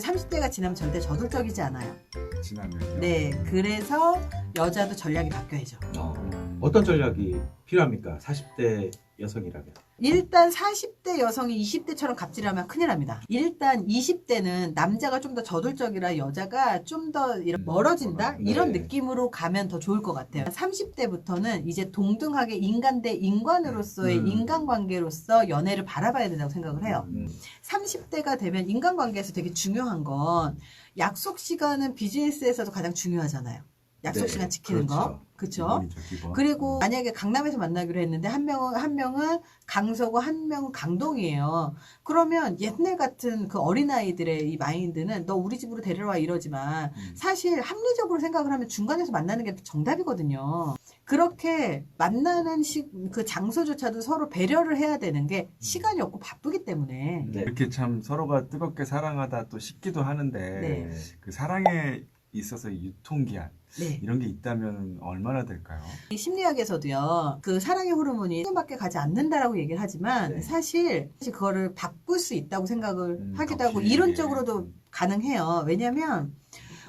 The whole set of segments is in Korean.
30대가 지나면 절대 저돌적이지 않아요. 지나면요. 네, 그래서 여자도 전략이 바뀌어야죠. 어, 어떤 전략이 필요합니까? 40대 여성이라면. 일단 40대 여성이 20대처럼 갑질하면 큰일 납니다. 일단 20대는 남자가 좀 더 저돌적이라 여자가 좀더 음, 멀어진다? 네. 이런 느낌으로 가면 더 좋을 것 같아요. 30대부터는 이제 동등하게 인간 대 인간으로서의 음. 인간관계로서 연애를 바라봐야 된다고 생각을 해요. 음. 30대가 되면 인간관계에서 되게 중요한 건 약속 시간은 비즈니스에서도 가장 중요하잖아요. 약속 네, 시간 지키는 거. 그렇죠. 그렇죠? 기본이죠, 기본. 그리고 만약에 강남에서 만나기로 했는데 한 명은 한 명은 강서고 한 명은 강동이에요. 그러면 옛날 같은 그 어린아이들의 이 마인드는 너 우리 집으로 데려와 이러지만 음. 사실 합리적으로 생각을 하면 중간에서 만나는 게 정답이거든요. 그렇게 만나는 시, 그 장소조차도 서로 배려를 해야 되는 게 시간이 없고 바쁘기 때문에 네. 이렇게 참 서로가 뜨겁게 사랑하다 또 싶기도 하는데 네. 그 사랑에 있어서 유통기한 네. 이런 게 있다면 얼마나 될까요? 이 심리학에서도요, 그 사랑의 호르몬이 수밖에 가지 않는다라고 얘기를 하지만 네. 사실, 사실 그거를 바꿀 수 있다고 생각을 음, 하기도 하고. 이론적으로도 가능해요. 왜냐하면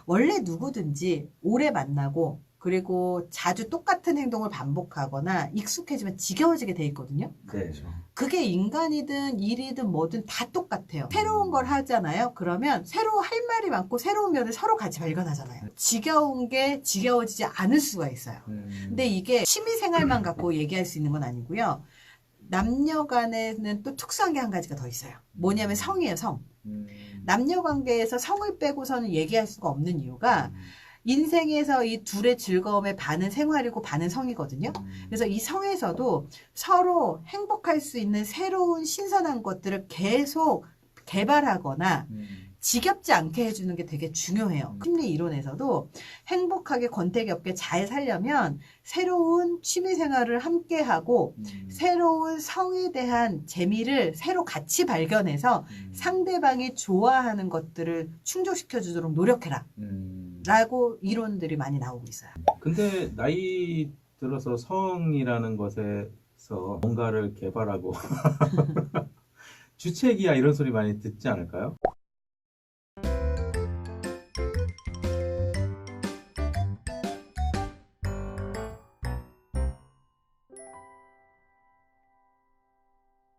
원래 누구든지 오래 만나고 그리고 자주 똑같은 행동을 반복하거나 익숙해지면 지겨워지게 돼 있거든요. 네. 그렇죠. 그게 인간이든 일이든 뭐든 다 똑같아요. 새로운 걸 하잖아요. 그러면 새로 할 말이 많고 새로운 면을 서로 같이 발견하잖아요. 지겨운 게 지겨워지지 않을 수가 있어요. 음. 근데 이게 취미 생활만 갖고 얘기할 수 있는 건 아니고요. 남녀 간에는 또 특수한 게 한 가지가 더 있어요. 뭐냐면 성이에요, 성. 음. 남녀 관계에서 성을 빼고서는 얘기할 수가 없는 이유가 음. 인생에서 이 둘의 즐거움의 반은 생활이고 반은 성이거든요. 그래서 이 성에서도 서로 행복할 수 있는 새로운 신선한 것들을 계속 개발하거나 음. 지겹지 않게 해주는 게 되게 중요해요. 심리 이론에서도 행복하게 권태기 없게 잘 살려면 새로운 취미 생활을 함께 하고 음. 새로운 성에 대한 재미를 새로 같이 발견해서 음. 상대방이 좋아하는 것들을 충족시켜 주도록 노력해라. 음. 라고 이론들이 많이 나오고 있어요. 근데 나이 들어서 성이라는 것에서 뭔가를 개발하고 주책이야 이런 소리 많이 듣지 않을까요?